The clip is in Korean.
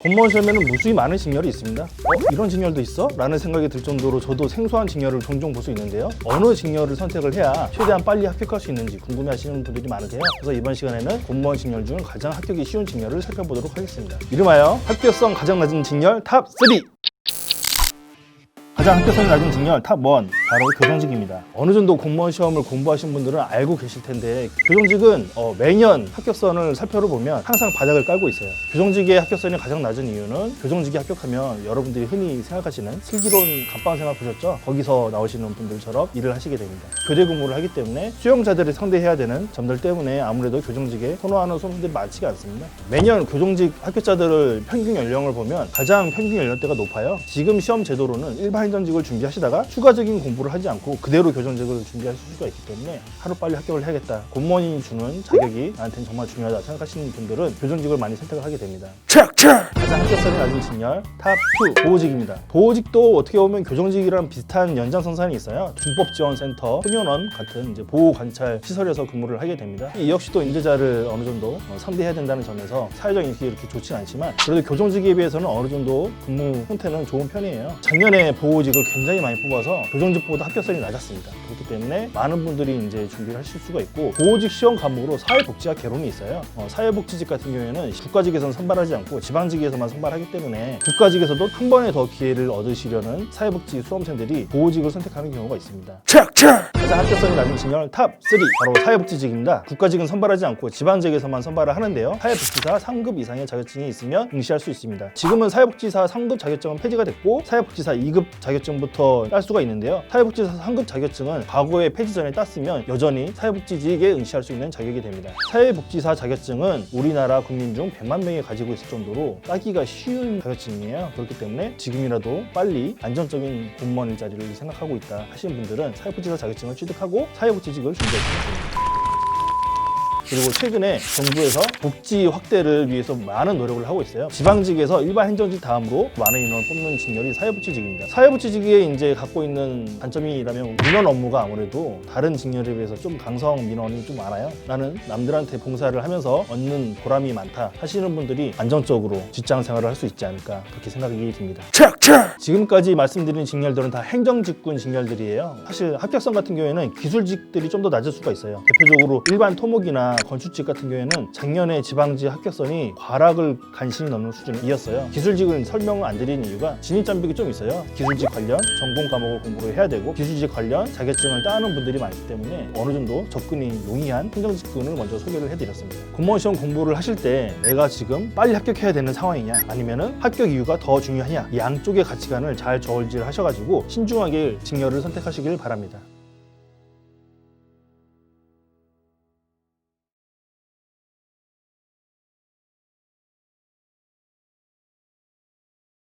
공무원 시험에는 무수히 많은 직렬이 있습니다. 어, 이런 직렬도 있어? 라는 생각이 들 정도로 저도 생소한 직렬을 종종 볼 수 있는데요. 어느 직렬을 선택을 해야 최대한 빨리 합격할 수 있는지 궁금해 하시는 분들이 많으세요. 그래서 이번 시간에는 공무원 직렬 중 가장 합격이 쉬운 직렬을 살펴보도록 하겠습니다. 이름하여 합격성 가장 낮은 직렬 탑 3! 가장 합격성이 낮은 직렬 탑 1, 바로 교정직입니다. 어느 정도 공무원 시험을 공부하신 분들은 알고 계실 텐데 교정직은 어, 매년 합격선을 살펴를 보면 항상 바닥을 깔고 있어요. 교정직의 합격선이 가장 낮은 이유는 교정직에 합격하면 여러분들이 흔히 생각하시는 슬기로운 감방생활 보셨죠? 거기서 나오시는 분들처럼 일을 하시게 됩니다. 교대 근무를 하기 때문에 수용자들을 상대해야 되는 점들 때문에 아무래도 교정직에 선호하는 수험생들이 많지가 않습니다. 매년 교정직 합격자들을 평균 연령을 보면 가장 평균 연령대가 높아요. 지금 시험 제도로는 일반 행정직을 준비하시다가 추가적인 공부 를 하지 않고 그대로 교정직을 준비하실 수가 있기 때문에 하루 빨리 합격을 해야겠다. 공무원이 주는 자격이 나한테는 정말 중요하다 생각하시는 분들은 교정직을 많이 선택을 하게 됩니다. 가장 합격선이 낮은 직렬 탑2 보호직입니다. 보호직도 어떻게 보면 교정직이랑 비슷한 연장선상이 있어요. 준법지원센터, 소년원 같은 이제 보호 관찰 시설에서 근무를 하게 됩니다. 이 역시도 인재자를 어느 정도 어, 상대해야 된다는 점에서 사회적 인식이 이렇게 좋지는 않지만 그래도 교정직에 비해서는 어느 정도 근무 형태는 좋은 편이에요. 작년에 보호직을 굉장히 많이 뽑아서 교정직 보다 합격선이 낮았습니다. 그렇기 때문에 많은 분들이 이제 준비를 하실 수가 있고 보호직 시험 과목으로 사회복지와 개론이 있어요. 어, 사회복지직 같은 경우에는 국가직에서는 선발하지 않고 지방직에서만 선발하기 때문에 국가직에서도 한 번에 더 기회를 얻으시려는 사회복지 수험생들이 보호직을 선택하는 경우가 있습니다. 가장 합격선이 낮은 직렬 탑 3 바로 사회복지직입니다. 국가직은 선발하지 않고 지방직에서만 선발을 하는데요. 사회복지사 3급 이상의 자격증이 있으면 응시할 수 있습니다. 지금은 사회복지사 3급 자격증은 폐지가 됐고 사회복지사 2급 자격증부터 딸 수가 있는데요. 사회복지사 3급 자격증은 과거에 폐지 전에 땄으면 여전히 사회복지직에 응시할 수 있는 자격이 됩니다. 사회복지사 자격증은 우리나라 국민 중 100만 명이 가지고 있을 정도로 따기가 쉬운 자격증이에요. 그렇기 때문에 지금이라도 빨리 안정적인 공무원 일자리를 생각하고 있다 하시는 분들은 사회복지사 자격증을 취득하고 사회복지직을 준비하시면 됩니다. 그리고 최근에 정부에서 복지 확대를 위해서 많은 노력을 하고 있어요. 지방직에서 일반 행정직 다음으로 많은 인원을 뽑는 직렬이 사회복지직입니다. 사회복지직에 이제 갖고 있는 단점이라면 민원 업무가 아무래도 다른 직렬에 비해서 좀 강성 민원이 좀 많아요. 나는 남들한테 봉사를 하면서 얻는 보람이 많다 하시는 분들이 안정적으로 직장 생활을 할 수 있지 않을까 그렇게 생각이 듭니다. 지금까지 말씀드린 직렬들은 다 행정직군 직렬들이에요. 사실 합격성 같은 경우에는 기술직들이 좀 더 낮을 수가 있어요. 대표적으로 일반 토목이나 건축직 같은 경우에는 작년에 지방직 합격선이 과락을 간신히 넘는 수준이었어요. 기술직은 설명을 안 드리는 이유가 진입 장벽이 좀 있어요. 기술직 관련 전공 과목을 공부를 해야 되고 기술직 관련 자격증을 따는 분들이 많기 때문에 어느 정도 접근이 용이한 행정직군을 먼저 소개를 해드렸습니다. 공무원 시험 공부를 하실 때 내가 지금 빨리 합격해야 되는 상황이냐 아니면은 합격 이유가 더 중요하냐 이 양쪽 의 가치관을 잘 저울질 하셔가지고 신중하게 직렬을 선택하시길 바랍니다.